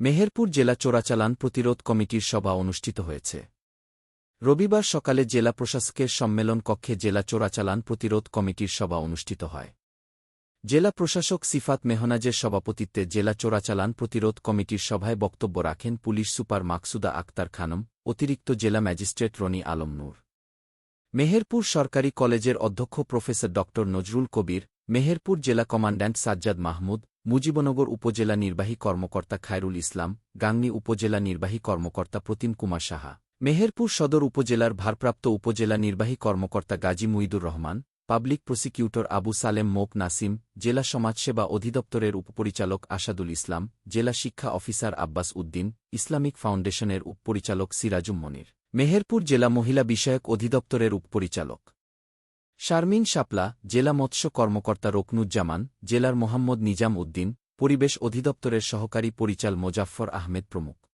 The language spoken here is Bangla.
মেহেরপুর জেলা চোরাচালান প্রতিরোধ কমিটির সভা অনুষ্ঠিত হয়েছে। রবিবার সকালে জেলা প্রশাসকের সম্মেলন কক্ষে জেলা চোরাচালান প্রতিরোধ কমিটির সভা অনুষ্ঠিত হয়। জেলা প্রশাসক সিফাত মেহনাজের সভাপতিত্বে জেলা চোরাচালান প্রতিরোধ কমিটির সভায় বক্তব্য রাখেন পুলিশ সুপার মাকসুদা আক্তার খানম, অতিরিক্ত জেলা ম্যাজিস্ট্রেট রনি আলম নূর। মেহেরপুর সরকারি কলেজের অধ্যক্ষ প্রফেসর ড নজরুল কবির, মেহেরপুর জেলা কমান্ড্যান্ট সাজ্জাদ মাহমুদ মুজিবনগর উপজেলা নির্বাহী কর্মকর্তা খায়রুল ইসলাম, গাংনী উপজেলা নির্বাহী কর্মকর্তা প্রতিম কুমার সাহা, মেহেরপুর সদর উপজেলার ভারপ্রাপ্ত উপজেলা নির্বাহী কর্মকর্তা গাজী মুইদুর রহমান, পাবলিক প্রসিকিউটর আবু সালেম মোপ নাসিম, জেলা সমাজসেবা অধিদপ্তরের উপপরিচালক আসাদুল ইসলাম, জেলা শিক্ষা অফিসার আব্বাস উদ্দিন, ইসলামিক ফাউন্ডেশনের উপপরিচালক সিরাজুম মনির, মেহেরপুর জেলা মহিলা বিষয়ক অধিদপ্তরের উপপরিচালক। শারমিন শাপলা, জেলা মৎস্য কর্মকর্তা রকনুজ্জামান, জেলার মোহাম্মদ নিজাম উদ্দিন, পরিবেশ অধিদপ্তরের সহকারী পরিচাল মোজাফফর আহমেদ প্রমুখ।